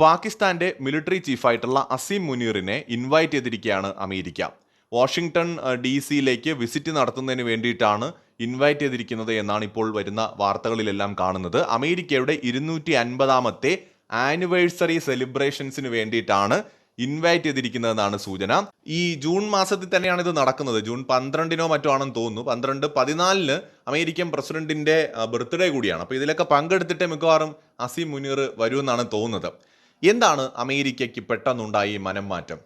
പാകിസ്ഥാന്റെ മിലിറ്ററി ചീഫായിട്ടുള്ള അസീം മുനീറിനെ ഇൻവൈറ്റ് ചെയ്തിരിക്കുകയാണ് അമേരിക്ക. വാഷിങ്ടൺ ഡി സിയിലേക്ക് വിസിറ്റ് നടത്തുന്നതിന് വേണ്ടിയിട്ടാണ് ഇൻവൈറ്റ് ചെയ്തിരിക്കുന്നത് എന്നാണ് ഇപ്പോൾ വരുന്ന വാർത്തകളിലെല്ലാം കാണുന്നത്. അമേരിക്കയുടെ ഇരുന്നൂറ്റി അൻപതാമത്തെ ആനിവേഴ്സറി സെലിബ്രേഷൻസിന് വേണ്ടിയിട്ടാണ് ഇൻവൈറ്റ് ചെയ്തിരിക്കുന്നതെന്നാണ് സൂചന. ഈ ജൂൺ മാസത്തിൽ തന്നെയാണ് ഇത് നടക്കുന്നത്. ജൂൺ പന്ത്രണ്ടിനോ മറ്റോ ആണെന്ന് തോന്നുന്നു. പന്ത്രണ്ട് പതിനാലിന് അമേരിക്കൻ പ്രസിഡന്റിന്റെ ബർത്ത്ഡേ കൂടിയാണ്. അപ്പോൾ ഇതിലൊക്കെ പങ്കെടുത്തിട്ട് മിക്കവാറും അസീം മുനീർ വരുമെന്നാണ് തോന്നുന്നത്. എന്താണ് അമേരിക്കയ്ക്ക് പെട്ടെന്നുണ്ടായ മനം മാറ്റം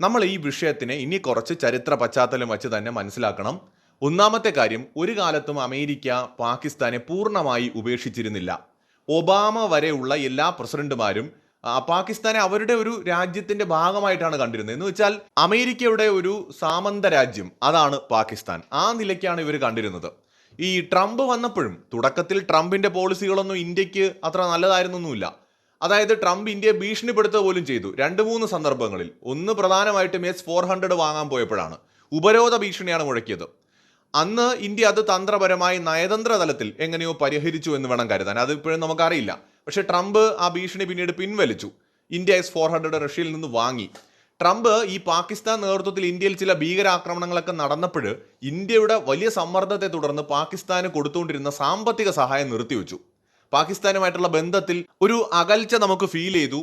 നമ്മൾ ഈ വിഷയത്തിനെ ഇനി കുറച്ച് ചരിത്ര പശ്ചാത്തലം വച്ച് തന്നെ മനസ്സിലാക്കണം. ഒന്നാമത്തെ കാര്യം ഒരു കാലത്തും അമേരിക്ക പാകിസ്ഥാനെ പൂർണമായി ഉപേക്ഷിച്ചിരുന്നില്ല. ഒബാമ വരെയുള്ള എല്ലാ പ്രസിഡന്റുമാരും പാകിസ്ഥാനെ അവരുടെ ഒരു രാജ്യത്തിന്റെ ഭാഗമായിട്ടാണ് കണ്ടിരുന്നത്. എന്ന് വെച്ചാൽ അമേരിക്കയുടെ ഒരു സാമന്ത രാജ്യം അതാണ് പാകിസ്ഥാൻ. ആ നിലയ്ക്കാണ് ഇവർ കണ്ടിരുന്നത്. ഈ ട്രംപ് വന്നപ്പോഴും തുടക്കത്തിൽ ട്രംപിന്റെ പോളിസികളൊന്നും ഇന്ത്യയ്ക്ക് അത്ര നല്ലതായിരുന്നൊന്നുമില്ല. അതായത് ട്രംപ് ഇന്ത്യയെ ഭീഷണിപ്പെടുത്തുക പോലും ചെയ്തു രണ്ട് മൂന്ന് സന്ദർഭങ്ങളിൽ. ഒന്ന് പ്രധാനമായിട്ടും എസ് ഫോർ ഹൺഡ്രഡ് വാങ്ങാൻ പോയപ്പോഴാണ്. ഉപരോധ ഭീഷണിയാണ് മുഴക്കിയത്. അന്ന് ഇന്ത്യ അത് തന്ത്രപരമായി നയതന്ത്ര തലത്തിൽ എങ്ങനെയോ പരിഹരിച്ചു എന്ന് വേണം കരുതാൻ. അത് ഇപ്പോഴും നമുക്കറിയില്ല. പക്ഷേ ട്രംപ് ആ ഭീഷണി പിന്നീട് പിൻവലിച്ചു. ഇന്ത്യ എസ് ഫോർ ഹൺഡ്രഡ് റഷ്യയിൽ നിന്ന് വാങ്ങി. ട്രംപ് ഈ പാകിസ്ഥാൻ നേതൃത്വത്തിൽ ഇന്ത്യയിൽ ചില ഭീകരാക്രമണങ്ങളൊക്കെ നടന്നപ്പോൾ ഇന്ത്യയുടെ വലിയ സമ്മർദ്ദത്തെ തുടർന്ന് പാകിസ്ഥാന് കൊടുത്തുകൊണ്ടിരുന്ന സാമ്പത്തിക സഹായം നിർത്തിവെച്ചു. പാകിസ്ഥാനുമായിട്ടുള്ള ബന്ധത്തിൽ ഒരു അകൽച്ച നമുക്ക് ഫീൽ ചെയ്തു.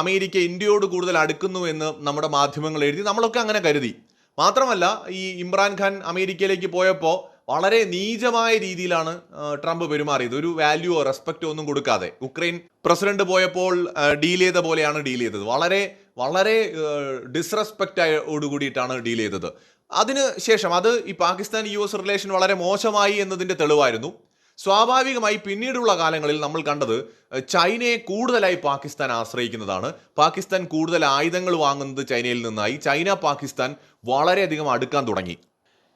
അമേരിക്ക ഇന്ത്യയോട് കൂടുതൽ അടുക്കുന്നു എന്ന് നമ്മുടെ മാധ്യമങ്ങൾ എഴുതി നമ്മളൊക്കെ അങ്ങനെ കരുതി. മാത്രമല്ല ഈ ഇമ്രാൻഖാൻ അമേരിക്കയിലേക്ക് പോയപ്പോൾ വളരെ നീചമായ രീതിയിലാണ് ട്രംപ് പെരുമാറിയത്. ഒരു വാല്യൂ റെസ്പെക്റ്റോ ഒന്നും കൊടുക്കാതെ. ഉക്രൈൻ പ്രസിഡന്റ് പോയപ്പോൾ ഡീൽ ചെയ്ത പോലെയാണ് ഡീൽ ചെയ്തത്. വളരെ വളരെ ഡിസ്റെസ്പെക്റ്റ് കൂടിയിട്ടാണ് ഡീൽ ചെയ്തത്. അതിന് ശേഷം അത് ഈ പാകിസ്ഥാൻ യു എസ് റിലേഷൻ വളരെ മോശമായി എന്നതിന്റെ തെളിവായിരുന്നു. സ്വാഭാവികമായി പിന്നീടുള്ള കാലങ്ങളിൽ നമ്മൾ കണ്ടത് ചൈനയെ കൂടുതലായി പാകിസ്ഥാൻ ആശ്രയിക്കുന്നതാണ്. പാകിസ്ഥാൻ കൂടുതൽ ആയുധങ്ങൾ വാങ്ങുന്നത് ചൈനയിൽ നിന്നായി. ചൈന പാകിസ്ഥാൻ വളരെയധികം അടുക്കാൻ തുടങ്ങി.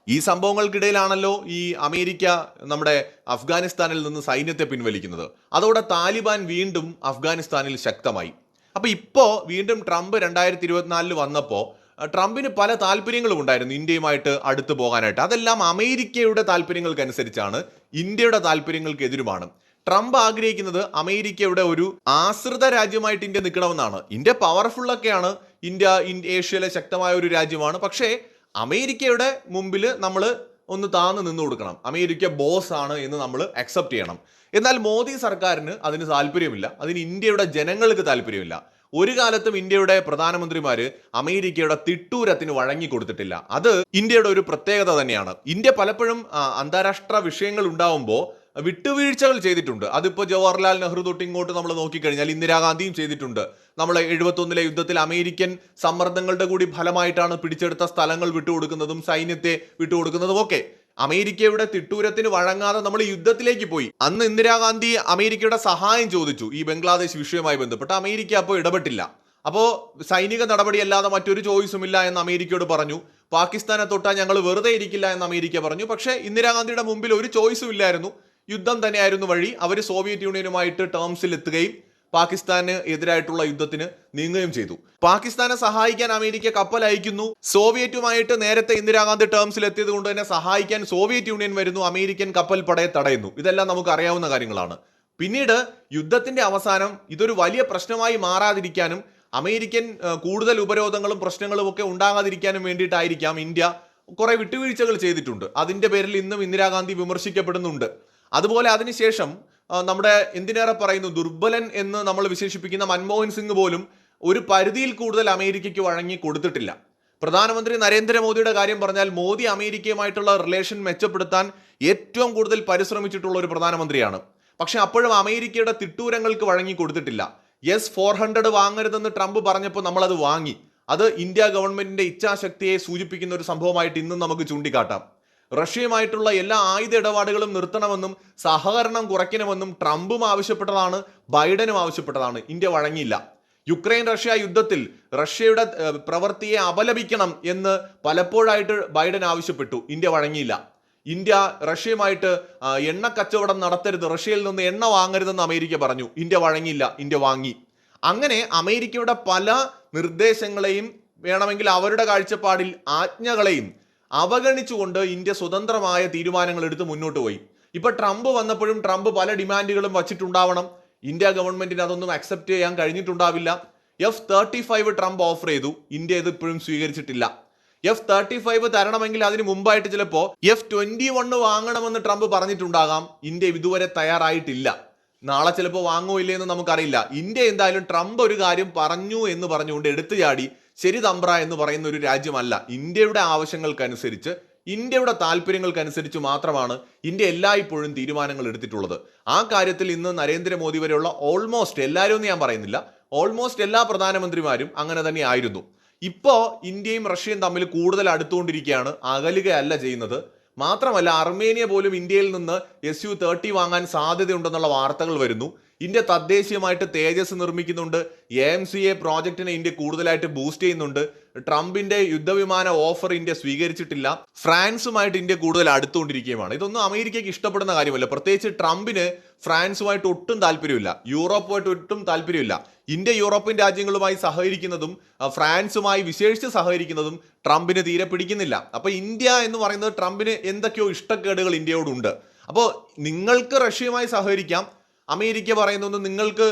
ഈ സംഭവങ്ങൾക്കിടയിലാണല്ലോ ഈ അമേരിക്ക നമ്മുടെ അഫ്ഗാനിസ്ഥാനിൽ നിന്ന് സൈന്യത്തെ പിൻവലിക്കുന്നത്. അതോടെ താലിബാൻ വീണ്ടും അഫ്ഗാനിസ്ഥാനിൽ ശക്തമായി. അപ്പോൾ ഇപ്പോൾ വീണ്ടും ട്രംപ് രണ്ടായിരത്തി ഇരുപത്തിനാലിൽ വന്നപ്പോൾ ട്രംപിന് പല താല്പര്യങ്ങളും ഉണ്ടായിരുന്നു ഇന്ത്യയുമായിട്ട് അടുത്ത് പോകാനായിട്ട്. അതെല്ലാം അമേരിക്കയുടെ താല്പര്യങ്ങൾക്കനുസരിച്ചാണ് ഇന്ത്യയുടെ താല്പര്യങ്ങൾക്കെതിരുമാണ്. ട്രംപ് ആഗ്രഹിക്കുന്നത് അമേരിക്കയുടെ ഒരു ആശ്രിത രാജ്യമായിട്ട് ഇന്ത്യ നിൽക്കണമെന്നാണ്. ഇന്ത്യ പവർഫുൾ ഒക്കെയാണ്. ഇന്ത്യ ഏഷ്യയിലെ ശക്തമായ ഒരു രാജ്യമാണ്. പക്ഷേ അമേരിക്കയുടെ മുമ്പിൽ നമ്മൾ ഒന്ന് താന്ന് നിന്ന് കൊടുക്കണം. അമേരിക്ക ബോസ് ആണ് എന്ന് നമ്മൾ അക്സെപ്റ്റ് ചെയ്യണം. എന്നാൽ മോദി സർക്കാരിന് അതിന് താല്പര്യമില്ല. അതിന് ഇന്ത്യയുടെ ജനങ്ങൾക്ക് താല്പര്യമില്ല. ഒരു കാലത്തും ഇന്ത്യയുടെ പ്രധാനമന്ത്രിമാര് അമേരിക്കയുടെ തിട്ടൂരത്തിന് വഴങ്ങി കൊടുത്തിട്ടില്ല. അത് ഇന്ത്യയുടെ ഒരു പ്രത്യേകത തന്നെയാണ്. ഇന്ത്യ പലപ്പോഴും അന്താരാഷ്ട്ര വിഷയങ്ങൾ ഉണ്ടാവുമ്പോൾ വിട്ടുവീഴ്ചകൾ ചെയ്തിട്ടുണ്ട്. അതിപ്പോൾ ജവഹർലാൽ നെഹ്റു തൊട്ട് ഇങ്ങോട്ട് നമ്മൾ നോക്കിക്കഴിഞ്ഞാൽ ഇന്ദിരാഗാന്ധിയും ചെയ്തിട്ടുണ്ട്. നമ്മൾ എഴുപത്തൊന്നിലെ യുദ്ധത്തിൽ അമേരിക്കൻ സമ്മർദ്ദങ്ങളുടെ കൂടി ഫലമായിട്ടാണ് പിടിച്ചെടുത്ത സ്ഥലങ്ങൾ വിട്ടുകൊടുക്കുന്നതും സൈന്യത്തെ വിട്ടുകൊടുക്കുന്നതും ഒക്കെ അമേരിക്കയുടെ തിട്ടൂരത്തിന് വഴങ്ങാതെ നമ്മൾ യുദ്ധത്തിലേക്ക് പോയി. അന്ന് ഇന്ദിരാഗാന്ധി അമേരിക്കയുടെ സഹായം ചോദിച്ചു. ഈ ബംഗ്ലാദേശ് വിഷയവുമായി ബന്ധപ്പെട്ട് അമേരിക്ക അപ്പോൾ ഇടപെട്ടില്ല. അപ്പോൾ സൈനിക നടപടിയല്ലാതെ മറ്റൊരു ചോയ്സും ഇല്ല എന്ന് അമേരിക്കയോട് പറഞ്ഞു. പാകിസ്ഥാനെ തൊട്ടാൽ ഞങ്ങൾ വെറുതെ ഇരിക്കില്ല എന്ന് അമേരിക്ക പറഞ്ഞു. പക്ഷേ ഇന്ദിരാഗാന്ധിയുടെ മുമ്പിൽ ഒരു ചോയ്സും ഇല്ലായിരുന്നു. യുദ്ധം തന്നെയായിരുന്നു വഴി. അവർ സോവിയറ്റ് യൂണിയനുമായിട്ട് ടേംസിൽ എത്തുകയും പാകിസ്ഥാന് എതിരായിട്ടുള്ള യുദ്ധത്തിന് നീങ്ങുകയും ചെയ്തു. പാകിസ്ഥാനെ സഹായിക്കാൻ അമേരിക്ക കപ്പൽ അയക്കുന്നു. സോവിയറ്റുമായിട്ട് നേരത്തെ ഇന്ദിരാഗാന്ധി ടേംസിൽ എത്തിയത് കൊണ്ട് തന്നെ സഹായിക്കാൻ സോവിയറ്റ് യൂണിയൻ വരുന്നു. അമേരിക്കൻ കപ്പൽ പടയെ തടയുന്നു. ഇതെല്ലാം നമുക്ക് അറിയാവുന്ന കാര്യങ്ങളാണ്. പിന്നീട് യുദ്ധത്തിന്റെ അവസാനം ഇതൊരു വലിയ പ്രശ്നമായി മാറാതിരിക്കാനും അമേരിക്കൻ കൂടുതൽ ഉപരോധങ്ങളും പ്രശ്നങ്ങളും ഒക്കെ ഉണ്ടാകാതിരിക്കാനും വേണ്ടിയിട്ടായിരിക്കാം ഇന്ത്യ കുറെ വിട്ടുവീഴ്ചകൾ ചെയ്തിട്ടുണ്ട്. അതിന്റെ പേരിൽ ഇന്നും ഇന്ദിരാഗാന്ധി വിമർശിക്കപ്പെടുന്നുണ്ട്. അതുപോലെ അതിനുശേഷം നമ്മുടെ എന്തിനേറെ പറയുന്നു ദുർബലൻ എന്ന് നമ്മൾ വിശേഷിപ്പിക്കുന്ന മൻമോഹൻ സിംഗ് പോലും ഒരു പരിധിയിൽ കൂടുതൽ അമേരിക്കയ്ക്ക് വഴങ്ങി കൊടുത്തിട്ടില്ല. പ്രധാനമന്ത്രി നരേന്ദ്രമോദിയുടെ കാര്യം പറഞ്ഞാൽ മോദി അമേരിക്കയുമായിട്ടുള്ള റിലേഷൻ മെച്ചപ്പെടുത്താൻ ഏറ്റവും കൂടുതൽ പരിശ്രമിച്ചിട്ടുള്ള ഒരു പ്രധാനമന്ത്രിയാണ്. പക്ഷെ അപ്പോഴും അമേരിക്കയുടെ തിട്ടൂരങ്ങൾക്ക് വഴങ്ങി കൊടുത്തിട്ടില്ല. യെസ് ഫോർ ഹൺഡ്രഡ് വാങ്ങരുതെന്ന് ട്രംപ് പറഞ്ഞപ്പോൾ നമ്മളത് വാങ്ങി. അത് ഇന്ത്യ ഗവൺമെന്റിന്റെ ഇച്ഛാശക്തിയെ സൂചിപ്പിക്കുന്ന ഒരു സംഭവമായിട്ട് ഇന്നും നമുക്ക് ചൂണ്ടിക്കാട്ടാം. റഷ്യയുമായിട്ടുള്ള എല്ലാ ആയുധ ഇടപാടുകളും നിർത്തണമെന്നും സഹകരണം കുറയ്ക്കണമെന്നും ട്രംപും ആവശ്യപ്പെട്ടതാണ് ബൈഡനും ആവശ്യപ്പെട്ടതാണ്. ഇന്ത്യ വഴങ്ങിയില്ല. യുക്രൈൻ റഷ്യ യുദ്ധത്തിൽ റഷ്യയുടെ പ്രവൃത്തിയെ അപലപിക്കണം എന്ന് പലപ്പോഴായിട്ട് ബൈഡൻ ആവശ്യപ്പെട്ടു. ഇന്ത്യ വഴങ്ങിയില്ല. ഇന്ത്യ റഷ്യയുമായിട്ട് എണ്ണ കച്ചവടം നടത്തരുത് റഷ്യയിൽ നിന്ന് എണ്ണ വാങ്ങരുതെന്ന് അമേരിക്ക പറഞ്ഞു. ഇന്ത്യ വഴങ്ങിയില്ല ഇന്ത്യ വാങ്ങി. അങ്ങനെ അമേരിക്കയുടെ പല നിർദ്ദേശങ്ങളെയും വേണമെങ്കിൽ അവരുടെ കാഴ്ചപ്പാടിൽ ആജ്ഞകളെയും അവഗണിച്ചുകൊണ്ട് ഇന്ത്യ സ്വതന്ത്രമായ തീരുമാനങ്ങൾ എടുത്ത് മുന്നോട്ട് പോയി. ഇപ്പൊ ട്രംപ് വന്നപ്പോഴും ട്രംപ് പല ഡിമാൻഡുകളും വച്ചിട്ടുണ്ടാവണം. ഇന്ത്യ ഗവൺമെന്റിന് അതൊന്നും അക്സെപ്റ്റ് ചെയ്യാൻ കഴിഞ്ഞിട്ടുണ്ടാവില്ല. F thirty five Trump offer ചെയ്തു. ഇന്ത്യ ഇത് ഇപ്പോഴും സ്വീകരിച്ചിട്ടില്ല. എഫ് തേർട്ടി ഫൈവ് തരണമെങ്കിൽ അതിന് മുമ്പായിട്ട് ചിലപ്പോ എഫ് ട്വന്റി വണ്ണ് വാങ്ങണമെന്ന് ട്രംപ് പറഞ്ഞിട്ടുണ്ടാകാം. ഇന്ത്യ ഇതുവരെ തയ്യാറായിട്ടില്ല. നാളെ ചിലപ്പോൾ വാങ്ങുമോ ഇല്ലേ എന്ന് നമുക്കറിയില്ല. ഇന്ത്യ എന്തായാലും ട്രംപ് ഒരു കാര്യം പറഞ്ഞു എന്ന് പറഞ്ഞുകൊണ്ട് എടുത്തു ചാടി ശരി തമ്പ്ര എന്ന് പറയുന്ന ഒരു രാജ്യമല്ല. ഇന്ത്യയുടെ ആവശ്യങ്ങൾക്കനുസരിച്ച് ഇന്ത്യയുടെ താല്പര്യങ്ങൾക്കനുസരിച്ച് മാത്രമാണ് ഇന്ത്യ എല്ലായ്പ്പോഴും തീരുമാനങ്ങൾ എടുത്തിട്ടുള്ളത്. ആ കാര്യത്തിൽ ഇന്ന് നരേന്ദ്രമോദി വരെയുള്ള ഓൾമോസ്റ്റ് എല്ലാവരും ഞാൻ പറയുന്നില്ല ഓൾമോസ്റ്റ് എല്ലാ പ്രധാനമന്ത്രിമാരും അങ്ങനെ തന്നെ ആയിരുന്നു. ഇപ്പോൾ ഇന്ത്യയും റഷ്യയും തമ്മിൽ കൂടുതൽ അടുത്തുകൊണ്ടിരിക്കുകയാണ് അകലുകയല്ല ചെയ്യുന്നത്. മാത്രമല്ല അർമേനിയ പോലും ഇന്ത്യയിൽ നിന്ന് എസ് യു തേർട്ടി വാങ്ങാൻ സാധ്യതയുണ്ടെന്നുള്ള വാർത്തകൾ വരുന്നു. ഇന്ത്യ തദ്ദേശീയമായിട്ട് തേജസ് നിർമ്മിക്കുന്നുണ്ട്. എ എം സി എ പ്രോജക്റ്റിനെ ഇന്ത്യ കൂടുതലായിട്ട് ബൂസ്റ്റ് ചെയ്യുന്നുണ്ട്. ട്രംപിന്റെ യുദ്ധവിമാന ഓഫർ ഇന്ത്യ സ്വീകരിച്ചിട്ടില്ല. ഫ്രാൻസുമായിട്ട് ഇന്ത്യ കൂടുതൽ അടുത്തുകൊണ്ടിരിക്കുകയുമാണ് ഇതൊന്നും അമേരിക്കയ്ക്ക് ഇഷ്ടപ്പെടുന്ന കാര്യമല്ല. പ്രത്യേകിച്ച് ട്രംപിന് ഫ്രാൻസുമായിട്ട് ഒട്ടും താല്പര്യമില്ല. യൂറോപ്പുമായിട്ട് ഒട്ടും താല്പര്യമില്ല. ഇന്ത്യ യൂറോപ്യൻ രാജ്യങ്ങളുമായി സഹകരിക്കുന്നതും ഫ്രാൻസുമായി വിശേഷിച്ച് സഹകരിക്കുന്നതും ട്രംപിന് തീരെ പിടിക്കുന്നില്ല. അപ്പൊ ഇന്ത്യ എന്ന് പറയുന്നത് ട്രംപിന് എന്തൊക്കെയോ ഇഷ്ടക്കേടുകൾ ഇന്ത്യയോടുണ്ട്. അപ്പോൾ നിങ്ങൾക്ക് റഷ്യയുമായി സഹകരിക്കാം അമേരിക്ക പറയുന്നൊന്നും നിങ്ങൾക്ക്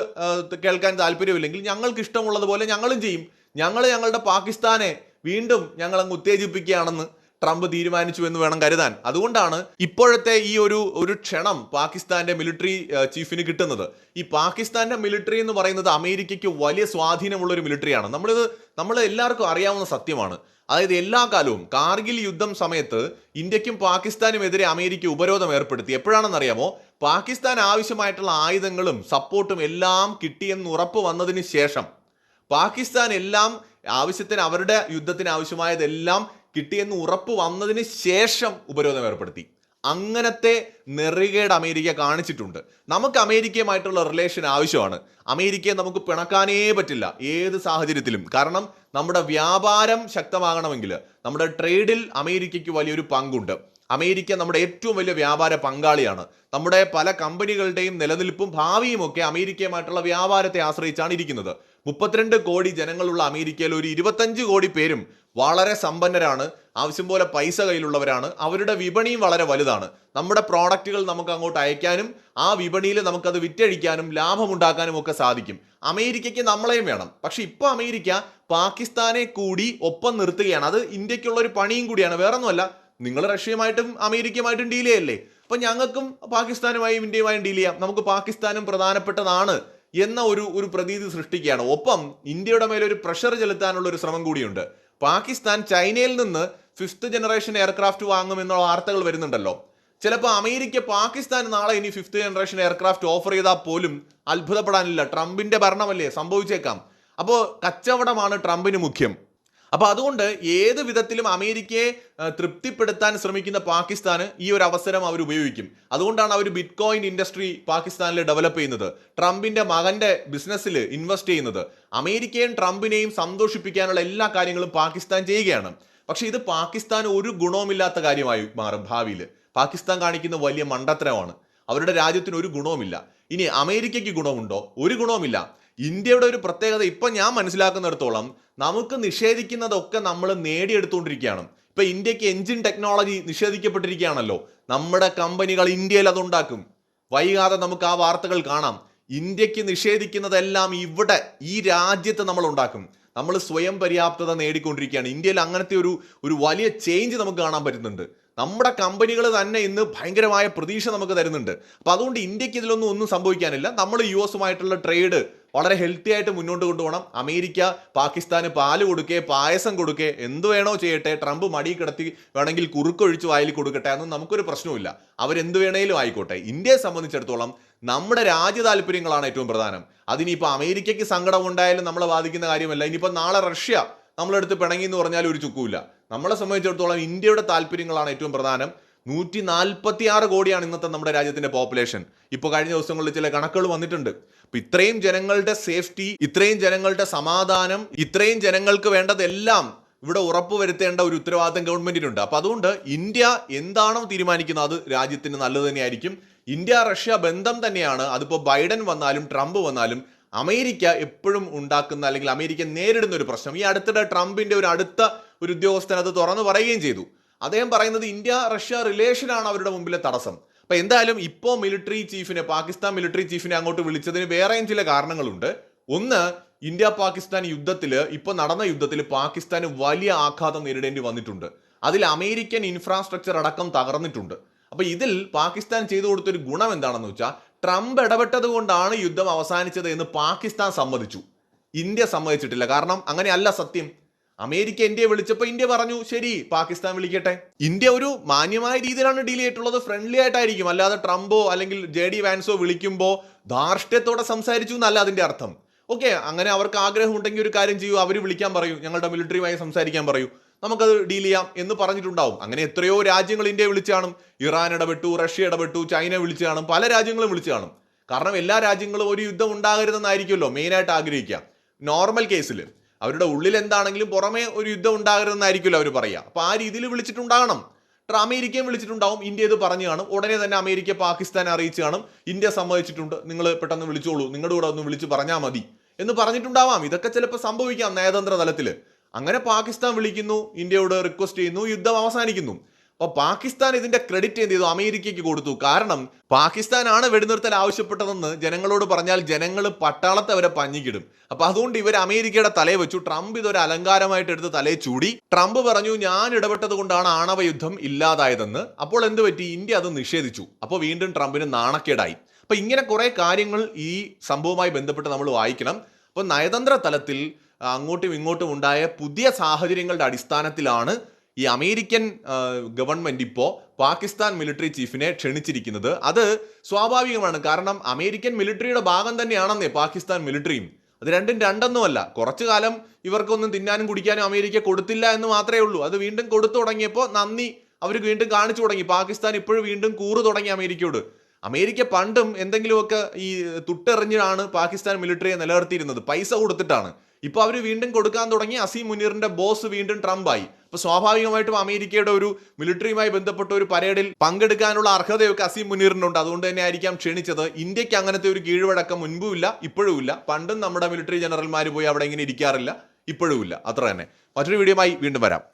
കേൾക്കാൻ താല്പര്യമില്ലെങ്കിൽ ഞങ്ങൾക്ക് ഇഷ്ടമുള്ളതുപോലെ ഞങ്ങളും ചെയ്യും. ഞങ്ങൾ ഞങ്ങളുടെ പാകിസ്ഥാനെ വീണ്ടും ഞങ്ങൾ അങ്ങ് ഉത്തേജിപ്പിക്കുകയാണെന്ന് ട്രംപ് തീരുമാനിച്ചു എന്ന് വേണം കരുതാൻ. അതുകൊണ്ടാണ് ഇപ്പോഴത്തെ ഈ ഒരു ഒരു ക്ഷണം പാകിസ്ഥാന്റെ മിലിറ്ററി ചീഫിന് കിട്ടുന്നത്. ഈ പാകിസ്ഥാന്റെ മിലിറ്ററി എന്ന് പറയുന്നത് അമേരിക്കയ്ക്ക് വലിയ സ്വാധീനമുള്ള ഒരു മിലിറ്ററിയാണ്. നമ്മളിത് നമ്മൾ എല്ലാവർക്കും അറിയാവുന്ന സത്യമാണ്. അതായത് എല്ലാ കാലവും കാർഗിൽ യുദ്ധം സമയത്ത് ഇന്ത്യക്കും പാകിസ്ഥാനും എതിരെ അമേരിക്ക ഉപരോധം ഏർപ്പെടുത്തി. എപ്പോഴാണെന്നറിയാമോ? പാകിസ്ഥാൻ ആവശ്യമായിട്ടുള്ള ആയുധങ്ങളും സപ്പോർട്ടും എല്ലാം കിട്ടിയെന്ന് ഉറപ്പ് വന്നതിന് ശേഷം. പാകിസ്ഥാൻ എല്ലാം ആവശ്യത്തിന് അവരുടെ യുദ്ധത്തിന് ആവശ്യമായതെല്ലാം കിട്ടിയെന്ന് ഉറപ്പ് വന്നതിന് ശേഷം ഉപരോധം ഏർപ്പെടുത്തി. അങ്ങനത്തെ നെറികേട് അമേരിക്ക കാണിച്ചിട്ടുണ്ട്. നമുക്ക് അമേരിക്കയുമായിട്ടുള്ള റിലേഷൻ ആവശ്യമാണ്. അമേരിക്കയെ നമുക്ക് പിണക്കാനേ പറ്റില്ല ഏത് സാഹചര്യത്തിലും. കാരണം നമ്മുടെ വ്യാപാരം ശക്തമാകണമെങ്കിൽ നമ്മുടെ ട്രേഡിൽ അമേരിക്കയ്ക്ക് വലിയൊരു പങ്കുണ്ട്. അമേരിക്ക നമ്മുടെ ഏറ്റവും വലിയ വ്യാപാര പങ്കാളിയാണ്. നമ്മുടെ പല കമ്പനികളുടെയും നിലനിൽപ്പും ഭാവിയും ഒക്കെ അമേരിക്കയുമായിട്ടുള്ള വ്യാപാരത്തെ ആശ്രയിച്ചാണ് ഇരിക്കുന്നത്. മുപ്പത്തിരണ്ട് കോടി ജനങ്ങളുള്ള അമേരിക്കയിൽ ഒരു ഇരുപത്തഞ്ച് കോടി പേരും വളരെ സമ്പന്നരാണ് ആവശ്യം പോലെ പൈസ കയ്യിലുള്ളവരാണ് അവരുടെ വിപണിയും വളരെ വലുതാണ്. നമ്മുടെ പ്രോഡക്റ്റുകൾ നമുക്ക് അങ്ങോട്ട് അയക്കാനും ആ വിപണിയിൽ നമുക്കത് വിറ്റഴിക്കാനും ലാഭമുണ്ടാക്കാനും ഒക്കെ സാധിക്കും. അമേരിക്കയ്ക്ക് നമ്മളെയും വേണം. പക്ഷെ ഇപ്പോൾ അമേരിക്ക പാകിസ്ഥാനെ കൂടി ഒപ്പം നിർത്തുകയാണ്. അത് ഇന്ത്യക്കുള്ള ഒരു പണിയും കൂടിയാണ്. വേറൊന്നുമല്ല നിങ്ങൾ റഷ്യയുമായിട്ടും അമേരിക്കയുമായിട്ടും ഡീൽ ചെയ്യല്ലേ? അപ്പൊ ഞങ്ങൾക്കും പാകിസ്ഥാനുമായും ഇന്ത്യയുമായും ഡീൽ ചെയ്യാം. നമുക്ക് പാകിസ്ഥാനും പ്രധാനപ്പെട്ടതാണ് എന്ന ഒരു ഒരു പ്രതീതി സൃഷ്ടിക്കുകയാണ്. ഒപ്പം ഇന്ത്യയുടെ മേലെ ഒരു പ്രഷർ ചെലുത്താനുള്ള ഒരു ശ്രമം കൂടിയുണ്ട്. പാകിസ്ഥാൻ ചൈനയിൽ നിന്ന് ഫിഫ്ത്ത് ജനറേഷൻ എയർക്രാഫ്റ്റ് വാങ്ങുമെന്നുള്ള വാർത്തകൾ വരുന്നുണ്ടല്ലോ. ചിലപ്പോൾ അമേരിക്ക പാകിസ്ഥാൻ നാളെ ഇനി ഫിഫ്ത്ത് ജനറേഷൻ എയർക്രാഫ്റ്റ് ഓഫർ ചെയ്താൽ പോലും അത്ഭുതപ്പെടാനില്ല. ട്രംപിന്റെ ഭരണമല്ലേ സംഭവിച്ചേക്കാം. അപ്പോൾ കച്ചവടമാണ് ട്രംപിന് മുഖ്യം. അപ്പൊ അതുകൊണ്ട് ഏത് വിധത്തിലും അമേരിക്കയെ തൃപ്തിപ്പെടുത്താൻ ശ്രമിക്കുന്ന പാകിസ്ഥാന് ഈ ഒരു അവസരം അവർ ഉപയോഗിക്കും. അതുകൊണ്ടാണ് അവർ ബിറ്റ്കോയിൻ ഇൻഡസ്ട്രി പാകിസ്ഥാനിൽ ഡെവലപ്പ് ചെയ്യുന്നത്. ട്രംപിന്റെ മകന്റെ ബിസിനസ്സിൽ ഇൻവെസ്റ്റ് ചെയ്യുന്നത്. അമേരിക്കയും ട്രംപിനെയും സന്തോഷിപ്പിക്കാനുള്ള എല്ലാ കാര്യങ്ങളും പാകിസ്ഥാൻ ചെയ്യുകയാണ്. പക്ഷേ ഇത് പാകിസ്ഥാൻ ഒരു ഗുണവുമില്ലാത്ത കാര്യമായി മാറും ഭാവിയിൽ. പാകിസ്ഥാൻ കാണിക്കുന്ന വലിയ മണ്ടത്തരമാണ്. അവരുടെ രാജ്യത്തിന് ഒരു ഗുണവുമില്ല. ഇനി അമേരിക്കയ്ക്ക് ഗുണമുണ്ടോ? ഒരു ഗുണവുമില്ല. ഇന്ത്യയുടെ ഒരു പ്രത്യേകത ഇപ്പം ഞാൻ മനസ്സിലാക്കുന്നിടത്തോളം നമുക്ക് നിഷേധിക്കുന്നതൊക്കെ നമ്മൾ നേടിയെടുത്തുകൊണ്ടിരിക്കുകയാണ് ഇപ്പം ഇന്ത്യയ്ക്ക് എഞ്ചിൻ ടെക്നോളജി നിഷേധിക്കപ്പെട്ടിരിക്കുകയാണല്ലോ. നമ്മുടെ കമ്പനികൾ ഇന്ത്യയിൽ അതുണ്ടാക്കും. വൈകാതെ നമുക്ക് ആ വാർത്തകൾ കാണാം. ഇന്ത്യയ്ക്ക് നിഷേധിക്കുന്നതെല്ലാം ഇവിടെ ഈ രാജ്യത്ത് നമ്മൾ ഉണ്ടാക്കും നമ്മൾ സ്വയം പര്യാപ്തത നേടിക്കൊണ്ടിരിക്കുകയാണ്. ഇന്ത്യയിൽ അങ്ങനത്തെ ഒരു ഒരു വലിയ ചേഞ്ച് നമുക്ക് കാണാൻ പറ്റുന്നുണ്ട്. നമ്മുടെ കമ്പനികൾ തന്നെ ഇന്ന് ഭയങ്കരമായ പ്രതീക്ഷ നമുക്ക് തരുന്നുണ്ട്. അപ്പോൾ അതുകൊണ്ട് ഇന്ത്യയ്ക്ക് ഇതിലൊന്നും ഒന്നും സംഭവിക്കാനില്ല. നമ്മൾ യു എസുമായിട്ടുള്ള ട്രേഡ് വളരെ ഹെൽത്തി ആയിട്ട് മുന്നോട്ട് കൊണ്ടുപോകണം. അമേരിക്ക പാകിസ്ഥാന് പാൽ കൊടുക്കേ പായസം കൊടുക്കേ എന്ത് വേണോ ചെയ്യട്ടെ ട്രംപ് മടി കിടത്തി വേണമെങ്കിൽ കുറുക്കൊഴിച്ച് വായിൽ കൊടുക്കട്ടെ അതൊന്നും നമുക്കൊരു പ്രശ്നവുമില്ല. അവരെന്ത് വേണേലും ആയിക്കോട്ടെ. ഇന്ത്യയെ സംബന്ധിച്ചിടത്തോളം നമ്മുടെ രാജ്യ താല്പര്യങ്ങളാണ് ഏറ്റവും പ്രധാനം. അതിനിപ്പോൾ അമേരിക്കയ്ക്ക് സങ്കടം ഉണ്ടായാലും നമ്മളെ ബാധിക്കുന്ന കാര്യമല്ല. ഇനിയിപ്പോൾ നാളെ റഷ്യ നമ്മളെടുത്ത് പിണങ്ങി എന്ന് പറഞ്ഞാൽ ഒരു ചുക്കുമില്ല. നമ്മളെ സംബന്ധിച്ചിടത്തോളം ഇന്ത്യയുടെ താല്പര്യങ്ങളാണ് ഏറ്റവും പ്രധാനം. നൂറ്റി നാൽപ്പത്തി ആറ് കോടിയാണ് ഇന്നത്തെ നമ്മുടെ രാജ്യത്തിന്റെ പോപ്പുലേഷൻ ഇപ്പോൾ കഴിഞ്ഞ ദിവസങ്ങളിൽ ചില കണക്കുകൾ വന്നിട്ടുണ്ട്. അപ്പൊ ഇത്രയും ജനങ്ങളുടെ സേഫ്റ്റി ഇത്രയും ജനങ്ങളുടെ സമാധാനം ഇത്രയും ജനങ്ങൾക്ക് വേണ്ടതെല്ലാം ഇവിടെ ഉറപ്പുവരുത്തേണ്ട ഒരു ഉത്തരവാദിത്തം ഗവൺമെന്റിനുണ്ട്. അപ്പൊ അതുകൊണ്ട് ഇന്ത്യ എന്താണോ തീരുമാനിക്കുന്നത് അത് രാജ്യത്തിന് നല്ലത് തന്നെയായിരിക്കും. ഇന്ത്യ റഷ്യ ബന്ധം തന്നെയാണ്. അതിപ്പോ ബൈഡൻ വന്നാലും ട്രംപ് വന്നാലും അമേരിക്ക എപ്പോഴും ഉണ്ടാക്കുന്ന അല്ലെങ്കിൽ അമേരിക്ക നേരിടുന്ന ഒരു പ്രശ്നം. ഈ അടുത്തിടെ ട്രംപിന്റെ ഒരു അടുത്ത ഒരു ഉദ്യോഗസ്ഥൻ അത് തുറന്നു പറയുകയും ചെയ്തു. അദ്ദേഹം പറയുന്നത് ഇന്ത്യ റഷ്യ റിലേഷനാണ് അവരുടെ മുമ്പിലെ തടസ്സം. അപ്പൊ എന്തായാലും ഇപ്പോൾ മിലിറ്ററി ചീഫിനെ പാകിസ്ഥാൻ മിലിറ്ററി ചീഫിനെ അങ്ങോട്ട് വിളിച്ചതിന് വേറെയും ചില കാരണങ്ങളുണ്ട്. ഒന്ന് ഇന്ത്യ പാകിസ്ഥാൻ യുദ്ധത്തിൽ ഇപ്പോൾ നടന്ന യുദ്ധത്തിൽ പാകിസ്ഥാന് വലിയ ആഘാതം നേരിടേണ്ടി വന്നിട്ടുണ്ട്. അതിൽ അമേരിക്കൻ ഇൻഫ്രാസ്ട്രക്ചർ അടക്കം തകർന്നിട്ടുണ്ട്. അപ്പോൾ ഇതിൽ പാകിസ്ഥാൻ ചെയ്തു കൊടുത്തൊരു ഗുണം എന്താണെന്ന് വെച്ചാൽ ട്രംപ് ഇടപെട്ടത് കൊണ്ടാണ് യുദ്ധം അവസാനിച്ചത് എന്ന് പാകിസ്ഥാൻ സമ്മതിച്ചു. ഇന്ത്യ സമ്മതിച്ചിട്ടില്ല. കാരണം അങ്ങനെയല്ല സത്യം. അമേരിക്ക ഇന്ത്യയെ വിളിച്ചപ്പോൾ ഇന്ത്യ പറഞ്ഞു ശരി പാകിസ്ഥാൻ വിളിക്കട്ടെ. ഇന്ത്യ ഒരു മാന്യമായ രീതിയിലാണ് ഡീൽ ചെയ്തിട്ടുള്ളത്. ഫ്രണ്ട്ലി ആയിട്ടായിരിക്കും. അല്ലാതെ ട്രംപോ അല്ലെങ്കിൽ ജെ ഡി വാൻസോ വിളിക്കുമ്പോൾ ധാർഷ്ട്യത്തോടെ സംസാരിച്ചു എന്നല്ല അതിന്റെ അർത്ഥം. ഓക്കെ അങ്ങനെ അവർക്ക് ആഗ്രഹം ഉണ്ടെങ്കിൽ ഒരു കാര്യം ചെയ്യൂ. അവർ വിളിക്കാൻ പറയൂ. ഞങ്ങളുടെ മിലിറ്ററിയുമായി സംസാരിക്കാൻ പറയൂ. നമുക്കത് ഡീൽ ചെയ്യാം എന്ന് പറഞ്ഞിട്ടുണ്ടാവും. അങ്ങനെ എത്രയോ രാജ്യങ്ങൾ ഇന്ത്യ വിളിച്ചു കാണും. ഇറാൻ ഇടപെട്ടു റഷ്യ ഇടപെട്ടു ചൈന വിളിച്ചു കാണും. പല രാജ്യങ്ങളും വിളിച്ചു കാണും. കാരണം എല്ലാ രാജ്യങ്ങളും ഒരു യുദ്ധം ഉണ്ടാകരുതെന്നായിരിക്കുമല്ലോ മെയിനായിട്ട് ആഗ്രഹിക്കുക. നോർമൽ കേസിൽ അവരുടെ ഉള്ളിൽ എന്താണെങ്കിലും പുറമേ ഒരു യുദ്ധം ഉണ്ടാകരുതെന്നായിരിക്കുമല്ലോ അവർ പറയുക. അപ്പോൾ ആ രീതിയിൽ വിളിച്ചിട്ടുണ്ടാകണം. ട്ര- അമേരിക്കയും വിളിച്ചിട്ടുണ്ടാവും. ഇന്ത്യ ഇത് പറഞ്ഞു കാണും. ഉടനെ തന്നെ അമേരിക്ക പാകിസ്ഥാനെ അറിയിച്ചു കാണും. ഇന്ത്യ സമ്മതിച്ചിട്ടുണ്ട്. നിങ്ങൾ പെട്ടെന്ന് വിളിച്ചോളൂ. നിങ്ങളുടെ കൂടെ ഒന്ന് വിളിച്ച് പറഞ്ഞാൽ മതി എന്ന് പറഞ്ഞിട്ടുണ്ടാവാം. ഇതൊക്കെ ചിലപ്പോൾ സംഭവിക്കാം നയതന്ത്ര തലത്തിൽ അങ്ങനെ പാകിസ്ഥാൻ വിളിക്കുന്നു. ഇന്ത്യയോട് റിക്വസ്റ്റ് ചെയ്യുന്നു. യുദ്ധം അവസാനിക്കുന്നു. അപ്പോൾ പാകിസ്ഥാൻ ഇതിന്റെ ക്രെഡിറ്റ് എന്ത് ചെയ്തു? അമേരിക്കയ്ക്ക് കൊടുത്തു. കാരണം പാകിസ്ഥാനാണ് വെടിനിർത്തൽ ആവശ്യപ്പെട്ടതെന്ന് ജനങ്ങളോട് പറഞ്ഞാൽ ജനങ്ങൾ പട്ടാളത്തെ അവരെ പഞ്ഞിക്കിടും. അപ്പൊ അതുകൊണ്ട് ഇവർ അമേരിക്കയുടെ തലയെ വെച്ചു. ട്രംപ് ഇതൊരു അലങ്കാരമായിട്ട് എടുത്ത് തലയെ ചൂടി. ട്രംപ് പറഞ്ഞു ഞാൻ ഇടപെട്ടത് കൊണ്ടാണ് ആണവ യുദ്ധം ഇല്ലാതായതെന്ന്. അപ്പോൾ എന്ത് പറ്റി? ഇന്ത്യ അത് നിഷേധിച്ചു. അപ്പോൾ വീണ്ടും ട്രംപിന് നാണക്കേടായി. അപ്പൊ ഇങ്ങനെ കുറെ കാര്യങ്ങൾ ഈ സംഭവവുമായി ബന്ധപ്പെട്ട് നമ്മൾ വായിക്കണം. അപ്പോൾ നയതന്ത്ര തലത്തിൽ അങ്ങോട്ടും ഇങ്ങോട്ടും ഉണ്ടായ പുതിയ സാഹചര്യങ്ങളുടെ അടിസ്ഥാനത്തിലാണ് ഈ അമേരിക്കൻ ഗവൺമെന്റ് ഇപ്പോൾ പാകിസ്ഥാൻ മിലിറ്ററി ചീഫിനെ ക്ഷണിച്ചിരിക്കുന്നത്. അത് സ്വാഭാവികമാണ്. കാരണം അമേരിക്കൻ മിലിറ്ററിയുടെ ഭാഗം തന്നെയാണെന്നേ പാകിസ്ഥാൻ മിലിറ്ററിയും. അത് രണ്ടും രണ്ടൊന്നുമല്ല. കുറച്ചു കാലം ഇവർക്കൊന്നും തിന്നാനും കുടിക്കാനും അമേരിക്ക കൊടുത്തില്ല എന്ന് മാത്രമേ ഉള്ളൂ. അത് വീണ്ടും കൊടുത്തു തുടങ്ങിയപ്പോൾ നന്ദി. അവർ വീണ്ടും കാണിച്ചു തുടങ്ങി. പാകിസ്ഥാൻ ഇപ്പോഴും വീണ്ടും കൂറു തുടങ്ങി അമേരിക്കയോട്. അമേരിക്ക പണ്ടും എന്തെങ്കിലുമൊക്കെ ഈ തുട്ടെറിഞ്ഞാണ് പാകിസ്ഥാൻ മിലിറ്ററിയെ നിലനിർത്തിയിരുന്നത്. പൈസ കൊടുത്തിട്ടാണ്. ഇപ്പൊ അവർ വീണ്ടും കൊടുക്കാൻ തുടങ്ങി. അസീം മുനീറിന്റെ ബോസ് വീണ്ടും ട്രംപായി. അപ്പൊ സ്വാഭാവികമായിട്ടും അമേരിക്കയുടെ ഒരു മിലിറ്ററിയുമായി ബന്ധപ്പെട്ട ഒരു പരേഡിൽ പങ്കെടുക്കാനുള്ള അർഹതയൊക്കെ അസീം മുനീറിനുണ്ട്. അതുകൊണ്ട് തന്നെ ആയിരിക്കാം ക്ഷണിച്ചത്. ഇന്ത്യയ്ക്ക് അങ്ങനത്തെ ഒരു കീഴ്വഴക്കം മുൻപും ഇല്ല ഇപ്പോഴും ഇല്ല പണ്ടും നമ്മുടെ മിലിറ്ററി ജനറൽമാർ പോയി അവിടെ ഇങ്ങനെ ഇരിക്കാറില്ല ഇപ്പോഴും ഇല്ല അത്ര തന്നെ. മറ്റൊരു വീഡിയോമായി വീണ്ടും വരാം.